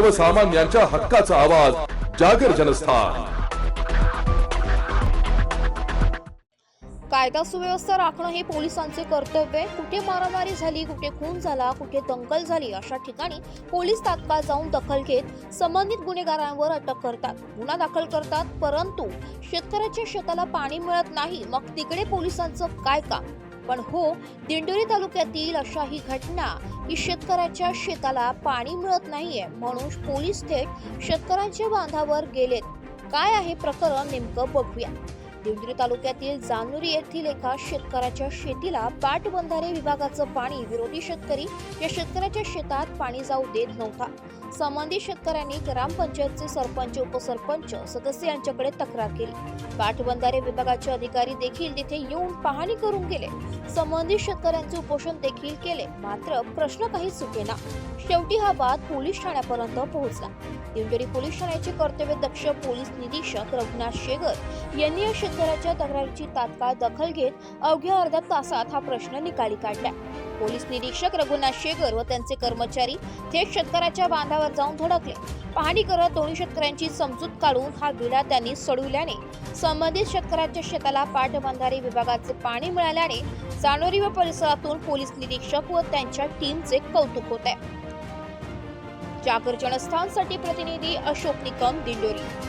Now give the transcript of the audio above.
सर्वसामान्यांच्या हक्काचा आवाज जागर जनस्थान. कायदा सुव्यवस्था राखणं हे पोलिसांचे कर्तव्य कुठे मारामारी झाली कुठे खून झाला कुठे दंगल झाली अशा ठिकाणी पोलीस तात्काळ जाऊन दखल घेत संबंधित गुन्हेगारांवर अटक करतात. गुन्हा दाखल करतात परंतु शेतकऱ्याच्या शेताला पाणी मिळत नाही. मग तिकडे पोलिसांचं काय काम? पण हो दिंडोरी तालुक्यातील अशा ही घटना की शेतकऱ्याच्या शेताला पाणी मिळत नाहीये म्हणून पोलीस थेट शेतकऱ्यांच्या बांधावर गेलेत. काय आहे प्रकरण नेमकं बघूया. दिंडोरी तालुक्यातील जानोरी येथील एका शेतकऱ्याच्या शेतीला पाटबंधारे विभागाचं पाणी विरोधी शेतकरी या शेतकऱ्याच्या शेतात पाणी जाऊ देत नव्हता. संबंधित शेतकऱ्यांनी ग्रामपंचायतचे सरपंच उपसरपंच सदस्य यांच्याकडे तक्रार केली. पाटबंधारे विभागाचे अधिकारी देखील तिथे येऊन पाहणी करून गेले. संबंधित शेतकऱ्यांचे उपोषण देखील केले. मात्र प्रश्न काही सुटेना. शेवटी हा वाद पोलीस ठाण्यापर्यंत पोहोचला. दिंडोरी पोलीस ठाण्याचे कर्तव्य दक्ष पोलीस निरीक्षक रघुनाथ शेगर यांनी या शेतकऱ्याच्या तक्रारीची तात्काळ दखल घेत अवघ्या अर्ध्या तासात हा प्रश्न निकाली काढला. पोलीस निरीक्षक रघुनाथ शेगर व त्यांचे कर्मचारी थेट शेतकऱ्याच्या बांधावर जाऊन धडकले. पाहणी करत दोन्ही शेतकऱ्यांची समजूत काढून हा विडा त्यांनी सोडविल्याने संबंधित शेतकऱ्याच्या शेताला पाटबंधारे विभागाचे पाणी मिळाल्याने जानोरी व परिसरातून पोलीस निरीक्षक व त्यांच्या टीमचे कौतुक होत आहे. जागर जनस्थानसाठी प्रतिनिधी अशोक निकम दिंडोरी.